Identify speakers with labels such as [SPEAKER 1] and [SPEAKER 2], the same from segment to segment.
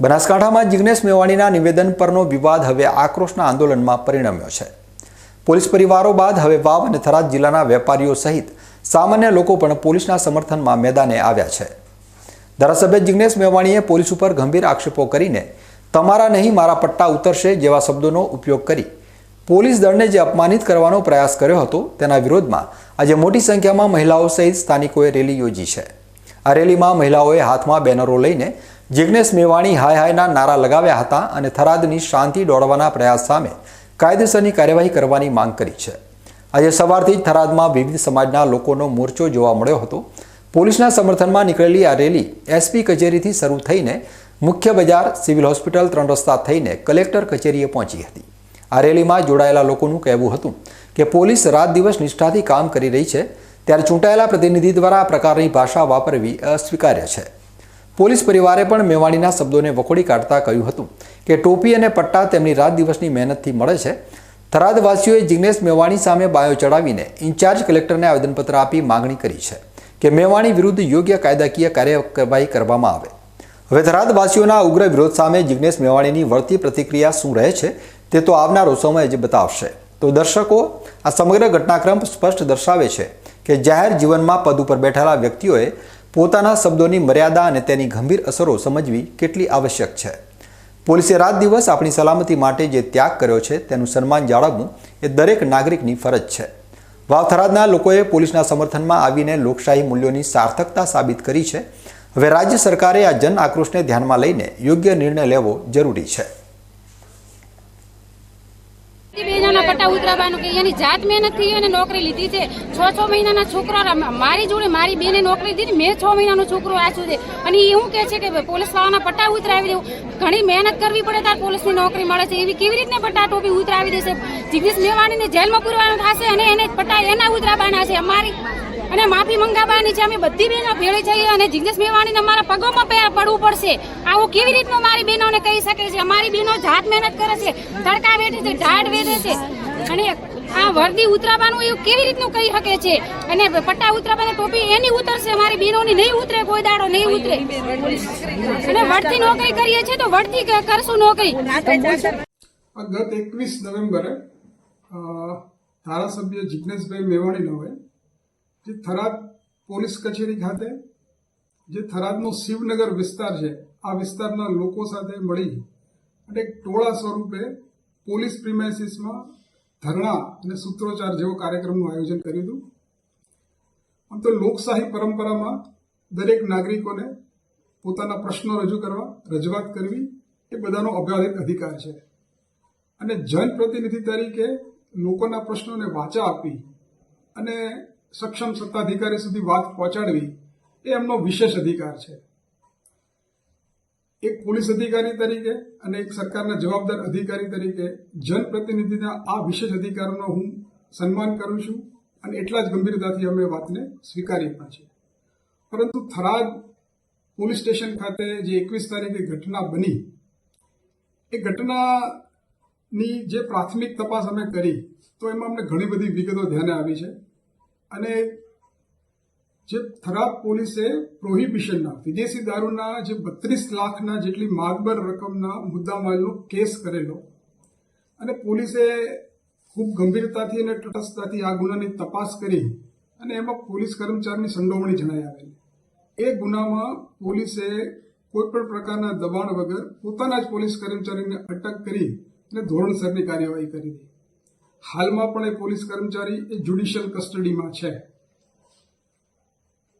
[SPEAKER 1] બનાસકાંઠામાં જિગ્નેશ મેવાણીના નિવેદન પરનો વિવાદ હવે આક્રોશના આંદોલનમાં પરિણમ્યો છે. પોલીસ પરિવારો બાદ હવે વાવ અને થરાદ જિલ્લાના વેપારીઓ સહિત સામાન્ય લોકો પણ પોલીસના સમર્થનમાં મેદાને આવ્યા છે. ધારાસભ્ય જિગ્નેશ મેવાણીએ પોલીસ ઉપર ગંભીર આક્ષેપો કરીને, તમારા નહીં, મારા પટ્ટા ઉતરશે જેવા શબ્દોનો ઉપયોગ કરી, પોલીસ દળને જે અપમાનિત કરવાનો પ્રયાસ કર્યો હતો તેના વિરોધમાં આજે મોટી સંખ્યામાં મહિલાઓ સહિત સ્થાનિકોએ રેલી યોજી છે. આ રેલીમાં મહિલાઓએ હાથમાં બેનરો લઈને જિગ્નેશ મેવાણી હાય હાયના નારા લગાવ્યા હતા અને થરાદની શાંતિ દોડવાના પ્રયાસ સામે કાયદેસરની કાર્યવાહી કરવાની માંગ કરી છે. આજે સવારથી જ થરાદમાં વિવિધ સમાજના લોકોનો મોરચો જોવા મળ્યો હતો. પોલીસના સમર્થનમાં નીકળેલી આ રેલી એસપી કચેરીથી શરૂ થઈને મુખ્ય બજાર, સિવિલ હોસ્પિટલ ત્રણ રસ્તા થઈને કલેક્ટર કચેરીએ પહોંચી હતી. આ રેલીમાં જોડાયેલા લોકોનું કહેવું હતું કે પોલીસ રાત દિવસ નિષ્ઠાથી કામ કરી રહી છે, ત્યારે ચૂંટાયેલા પ્રતિનિધિ દ્વારા આ પ્રકારની ભાષા વાપરવી અસ્વીકાર્ય છે. પોલીસ પરિવારે પણ મેવાણીના શબ્દોને વખોડી કાઢતા કહ્યું હતું કે ટોપી અને પટ્ટા તેમની રાત દિવસની મહેનતથી મળે છે. થરાદવાસીઓએ જિગ્નેશ મેવાણી સામે બાયો ચડાવીને ઇન્ચાર્જ કલેક્ટરને આવેદનપત્ર આપી માગણી કરી છે કે મેવાણી વિરુદ્ધ યોગ્ય કાયદાકીય કાર્યવાહી કરવામાં આવે. હવે થરાદવાસીઓના ઉગ્ર વિરોધ સામે જિગ્નેશ મેવાણીની વળતી પ્રતિક્રિયા શું રહે છે તે તો આવનારો સમય જ બતાવશે. તો દર્શકો, આ સમગ્ર ઘટનાક્રમ સ્પષ્ટ દર્શાવે છે કે જાહેર જીવનમાં પદ ઉપર બેઠેલા વ્યક્તિઓએ પોતાના શબ્દોની મર્યાદા અને તેની ગંભીર અસરો સમજવી કેટલી આવશ્યક છે. પોલીસે રાત દિવસ આપણી સલામતી માટે જે ત્યાગ કર્યો છે તેનું સન્માન જાળવવું એ દરેક નાગરિકની ફરજ છે. વાવથરાદના લોકોએ પોલીસના સમર્થનમાં આવીને લોકશાહી મૂલ્યોની સાર્થકતા સાબિત કરી છે. હવે રાજ્ય સરકારે આ જન આક્રોશને ધ્યાનમાં લઈને યોગ્ય નિર્ણય લેવો જરૂરી છે
[SPEAKER 2] મહિનાના પટ્ટા ઉતરાવવાનું કે એની જાત મહેનતથી એને નોકરી લીધી છે. છ છ મહિનાના છોકરા મારી જોડે મારી બેને નોકરી દીધી, મેં છ મહિનાનો છોકરો આછું છે. અને એ હું કહે છે કે પોલીસ વાળાના પટ્ટા ઉતરાવી દેવું ઘણી મહેનત કરવી પડે તાર પોલીસની નોકરી મળે છે. એવી કેવી રીતને પટ્ટા ટોપી ઉતરાવી દેશે? જિગ્નેશ મેવાણીને જેલમાં પૂરવાનું થશે અને એને પટ્ટા એના ઉતરાવવાના છે. અમારી અને માફી મંગાવવાની છે. અમે બધી બહેનો ભેળી જઈએ અને જિગ્નેશ મેવાણીને અમારા પગોમાં પડવું પડશે. આવું કેવી રીતનું મારી બહેનોને કહી શકે છે? અમારી બહેનો જાત મહેનત કરે છે. તડકા વેઠે છે, ઢાઢ વેઠે છે. અને આ વર્દી ઉતરાવાનું એવું કેવી રીતનું કહી શકે છે? અને પટ્ટા ઉતરાવવાની ટોપી એની ઉતરશે, મારી બહેનોની નહીં ઉતરે, કોઈ દાડો નહીં ઉતરે. અને વળતી નોકરી કરીએ છીએ તો વળતી કરશું નોકરી.
[SPEAKER 3] ગત એકવીસ નવેમ્બરે ધારાસભ્ય જિજ્ઞેશભાઈ મેવાણીનોએ જે થરાદ પોલીસ કચેરી ખાતે, જે થરાદનો શિવનગર વિસ્તાર છે, આ વિસ્તારના લોકો સાથે મળી અને એક ટોળા સ્વરૂપે પોલીસ પ્રિમાઇસીસમાં ધરણા અને સૂત્રોચ્ચાર જેવો કાર્યક્રમનું આયોજન કર્યું હતું. આમ તો લોકશાહી પરંપરામાં દરેક નાગરિકોને પોતાના પ્રશ્નો રજૂ કરવા, રજૂઆત કરવી એ બધાનો અભ્યાધિક અધિકાર છે. અને જનપ્રતિનિધિ તરીકે લોકોના પ્રશ્નોને વાચા આપી અને સક્ષમ સત્તાધિકારી સુધી વાત પહોંચાડવી એ એમનો વિશેષ અધિકાર છે. એક પોલીસ અધિકારી તરીકે અને એક સરકારના જવાબદાર અધિકારી તરીકે જનપ્રતિનિધિના આ વિશેષ અધિકારનો હું સન્માન કરું છું અને એટલા જ ગંભીરતાથી અમે વાતને સ્વીકારી પણ છે. પરંતુ થરાદ પોલીસ સ્ટેશન ખાતે જે એકવીસ તારીખે ઘટના બની, એ ઘટનાની જે પ્રાથમિક તપાસ અમે કરી, તો એમાં અમને ઘણી બધી વિગતો ધ્યાને આવી છે. અને જે થરાદ પોલીસે પ્રોહિબિશનના, વિદેશી દારૂના જે બત્રીસ લાખના જેટલી માગબર રકમના મુદ્દામાલનો કેસ કરેલો અને પોલીસે ખૂબ ગંભીરતાથી અને તટસ્થતાથી આ ગુનાની તપાસ કરી અને એમાં પોલીસ કર્મચારીની સંડોવણી જણાઈ આવેલી. એ ગુનામાં પોલીસે કોઈ પણ પ્રકારના દબાણ વગર પોતાના જ પોલીસ કર્મચારીને અટક કરી અને ધોરણસરની કાર્યવાહી કરી. હાલમાં પણ એ પોલીસ કર્મચારી એ જ્યુડિશિયલ કસ્ટડીમાં છે.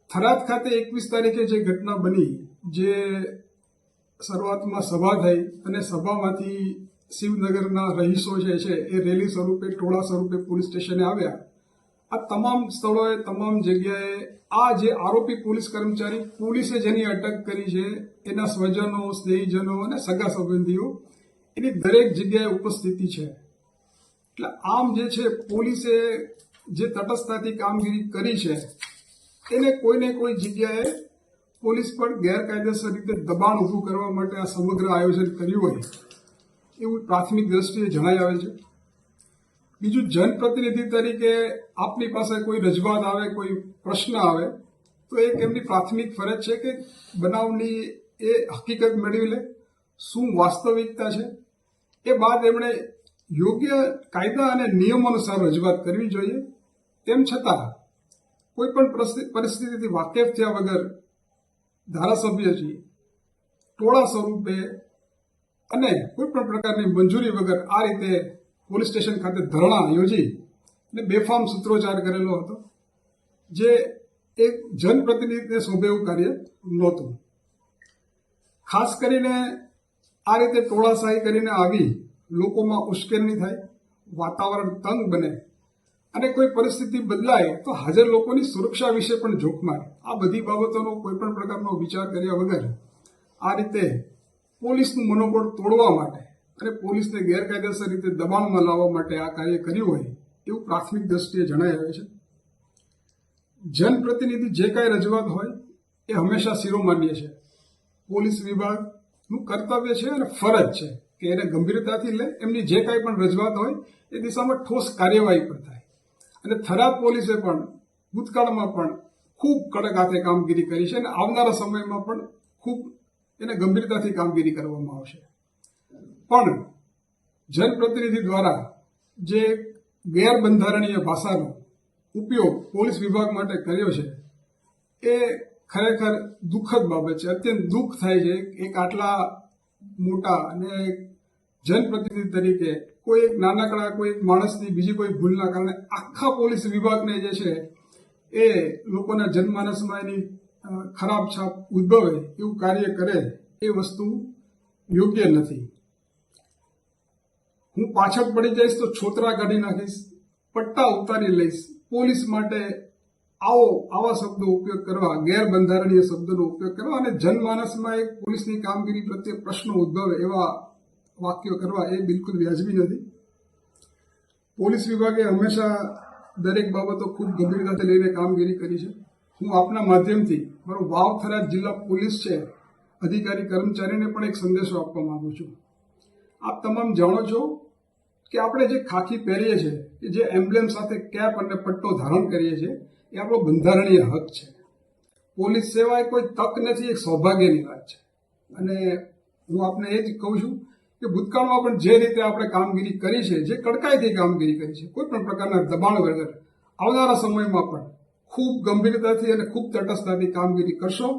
[SPEAKER 3] થરાદ ખાતે એકવીસ તારીખે જે ઘટના બની, જે શરૂઆતમાં સભા થઈ અને સભામાંથી શિવનગરના રહીશો જે છે, એ રેલી સ્વરૂપે, ટોળા સ્વરૂપે પોલીસ સ્ટેશને આવ્યા. આ તમામ સ્થળોએ, તમામ જગ્યાએ આ જે આરોપી પોલીસ કર્મચારી, પોલીસે જેની અટક કરી છે, એના સ્વજનો, સ્નેહીજનો અને સગા સંબંધીઓ, એની દરેક જગ્યાએ ઉપસ્થિતિ છે. એટલે આમ જે છે, પોલીસે જે તટસ્થતાથી કામગીરી કરી છે એને કોઈને કોઈ જગ્યાએ પોલીસ પર ગેરકાયદેસર રીતે દબાણ ઊભું કરવા માટે આ સમગ્ર આયોજન કર્યું હોય, એવું પ્રાથમિક દ્રષ્ટિએ જણાઈ આવે છે. બીજું, જનપ્રતિનિધિ તરીકે આપની પાસે કોઈ રજૂઆત આવે, કોઈ પ્રશ્ન આવે, તો એક એમની પ્રાથમિક ફરજ છે કે બનાવની એ હકીકત મેળવી લે, શું વાસ્તવિકતા છે. એ બાદ એમણે યોગ્ય કાયદા અને નિયમો અનુસાર રજૂઆત કરવી જોઈએ. તેમ છતાં કોઈ પણ પરિસ્થિતિથી વાકેફ થયા વગર ધારાસભ્યજી ટોળા સ્વરૂપે અને કોઈ પણ પ્રકારની મંજૂરી વગર આ રીતે પોલીસ સ્ટેશન ખાતે ધરણા યોજી અને બેફામ સૂત્રોચ્ચાર કરેલો હતો, જે એક જનપ્રતિનિધિને શોભે એવું કાર્ય નહોતું. ખાસ કરીને આ રીતે ટોળાશાહી કરીને આવી લોકોમાં ઉશ્કેરણી થાય, વાતાવરણ તંગ બને અને કોઈ પરિસ્થિતિ બદલાય તો હાજર લોકોની સુરક્ષા વિશે પણ જોખમાય આ બધી બાબતોનો કોઈ પણ પ્રકારનો વિચાર કર્યા વગર આ રીતે પોલીસનું મનોબળ તોડવા માટે અને પોલીસને ગેરકાયદેસર રીતે દબાણમાં લાવવા માટે આ કાર્ય કર્યું હોય એવું પ્રાથમિક દ્રષ્ટિએ જણાઈ આવે છે. જનપ્રતિનિધિ જે કાંઈ રજૂઆત હોય એ હંમેશા શિરોમાન્ય છે. પોલીસ વિભાગનું કર્તવ્ય છે અને ફરજ છે કે એને ગંભીરતાથી લે. એમની જે કાંઈ પણ રજૂઆત હોય એ દિશામાં ઠોસ કાર્યવાહી પણ થાય. અને થરાદ પોલીસે પણ ભૂતકાળમાં પણ ખૂબ કડક હાથે કામગીરી કરી છે અને આવનારા સમયમાં પણ ખૂબ એને ગંભીરતાથી કામગીરી કરવામાં આવશે. પણ જનપ્રતિનિધિ દ્વારા જે ગેરબંધારણીય ભાષાનો ઉપયોગ પોલીસ વિભાગ માટે કર્યો છે, એ ખરેખર દુઃખદ બાબત છે. અત્યંત દુઃખ થાય છે એક આટલા મોટા અને જનપ્રતિનિધિ તરીકે કોઈ એક નાનકડા, કોઈ એક માણસની બીજી કોઈ ભૂલના કારણે આખા પોલીસ વિભાગને જે છે એ લોકોના જનમાનસમાં એની ખરાબ છાપ ઉદ્ભવે એવું કાર્ય કરે એ વસ્તુ યોગ્ય નથી. હું પાછળ પડી જઈશ તો છોતરા કાઢી નાખીશ, પટ્ટા ઉતારી લઈશ. પોલીસ માટે આવો, આવા શબ્દો ઉપયોગ કરવા, ગેરબંધારણીય શબ્દોનો ઉપયોગ કરવા અને જનમાનસમાં એક પોલીસની કામગીરી પ્રત્યે પ્રશ્નો ઉદ્ભવે એવા વાક્યો કરવા એ બિલકુલ વ્યાજબી નથી. પોલીસ વિભાગે હંમેશા દરેક બાબતો ખૂબ ગંભીરતાથી લઈને કામગીરી કરી છે. હું આપના માધ્યમથી મારો વાવ થરાદ જિલ્લા પોલીસ છે, અધિકારી કર્મચારીને પણ એક સંદેશો આપવા માગું છું. આપ તમામ જાણો છો કે આપણે જે ખાખી પહેરીએ છીએ, કે જે એમ્બ્લેમ સાથે કેપ અને પટ્ટો ધારણ કરીએ છીએ, એ આપણો બંધારણીય હક છે. પોલીસ સેવા એ કોઈ તક નથી, એક સૌભાગ્યની વાત છે. અને હું આપને એ જ કહું છું કે ભૂતકાળમાં પણ જે રીતે આપણે કામગીરી કરી છે, જે કડકાઈથી કામગીરી કરી છે, કોઈ પણ પ્રકારના દબાણ વગર આવનારા સમયમાં પણ ખૂબ ગંભીરતાથી અને ખૂબ તટસ્થતાથી કામગીરી કરશો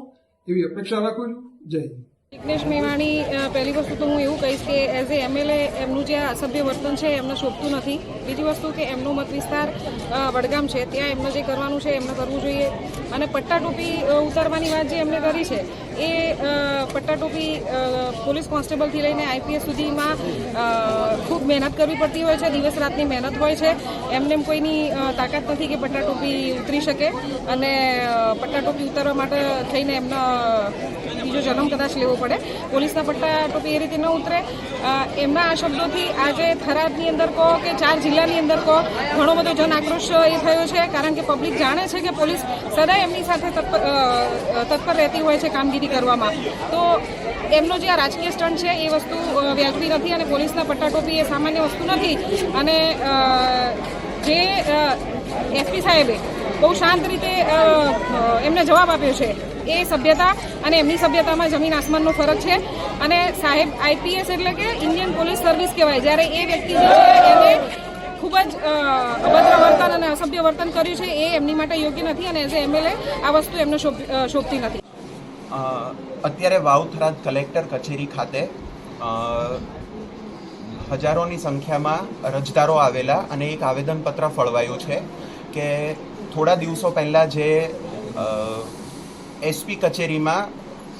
[SPEAKER 3] એવી અપેક્ષા રાખું છું. જય હિન્દ.
[SPEAKER 4] જિગ્નેશ મેવાણી પહેલી વસ્તુ તો હું એવું કહીશ કે એઝ એ એમએલએ એમનું જે અસભ્ય વર્તન છે, એમને શોભતું નથી. બીજી વસ્તુ કે એમનો મત વિસ્તાર વડગામ છે, ત્યાં એમને જે કરવાનું છે, એમને કરવું જોઈએ. અને પટ્ટા ટોપી ઉતારવાની વાત જે એમણે કરી છે એ પટ્ટાટોપી પટ્ટા ટોપી પોલીસ કોન્સ્ટેબલથી લઈને આઈપીએસ સુધીમાં ખૂબ મહેનત કરવી પડતી હોય છે, દિવસ રાતની મહેનત હોય છે. એમને એમ કોઈની તાકાત નથી કે પટ્ટા ટોપી ઉતરી શકે અને પટ્ટાટોપી પટ્ટા ઉતારવા માટે થઈને એમનો બીજો જન્મ કદાચ લેવો પડે. પોલીસના પટ્ટા ટોપી એ રીતે ન ઉતરે. એમના આ શબ્દોથી આજે થરાદની અંદર કહો કે ચાર જિલ્લાની અંદર કહો, ઘણો બધો જન આક્રોશ એ થયો છે. કારણ કે પબ્લિક જાણે છે કે પોલીસ સદાય એમની સાથે તત્પર રહેતી હોય છે, કામગીરી કરવામાં. તો એમનો જે આ રાજકીય સ્ટન્ટ છે, એ વસ્તુ વ્યાજબી નથી અને પોલીસના પટ્ટાટોપી એ સામાન્ય વસ્તુ નથી. અને જે એસપી સાહેબે બહુ શાંત રીતે એમને જવાબ આપ્યો છે, એ સભ્યતા અને એમની સભ્યતામાં જમીન આસમાનનો ફરક છે. અને સાહેબ આઈપીએસ એટલે કે ઇન્ડિયન પોલીસ સર્વિસ કહેવાય. જ્યારે એ વ્યક્તિ જે છે, એને ખૂબ જ અભદ્ર વર્તન અને અસભ્ય વર્તન કર્યું છે, એ એમની માટે યોગ્ય નથી અને એઝ એ એમએલએ આ વસ્તુ એમને શોભ- શોભતી નથી.
[SPEAKER 5] અત્યારે વાવથરાદ કલેક્ટર કચેરી ખાતે હજારોની સંખ્યામાં અરજદારો આવેલા અને એક આવેદનપત્ર ફળવાયું છે કે થોડા દિવસો પહેલાં જે એસપી કચેરીમાં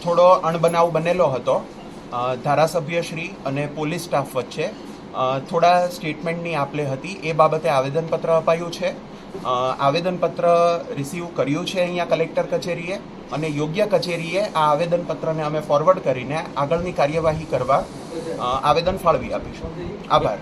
[SPEAKER 5] થોડો અણબનાવ બનેલો હતો ધારાસભ્યશ્રી અને પોલીસ સ્ટાફ વચ્ચે થોડા સ્ટેટમેન્ટની આપલે હતી, એ બાબતે આવેદનપત્ર અપાયું છે. આવેદનપત્ર રિસીવ કર્યું છે અહીંયા કલેક્ટર કચેરીએ. અને યોગ્ય કચેરીએ આ આવેદનપત્રને અમે ફોરવર્ડ કરીને આગળની કાર્યવાહી કરવા આવેદન ફાળવી આપીશું. આભાર.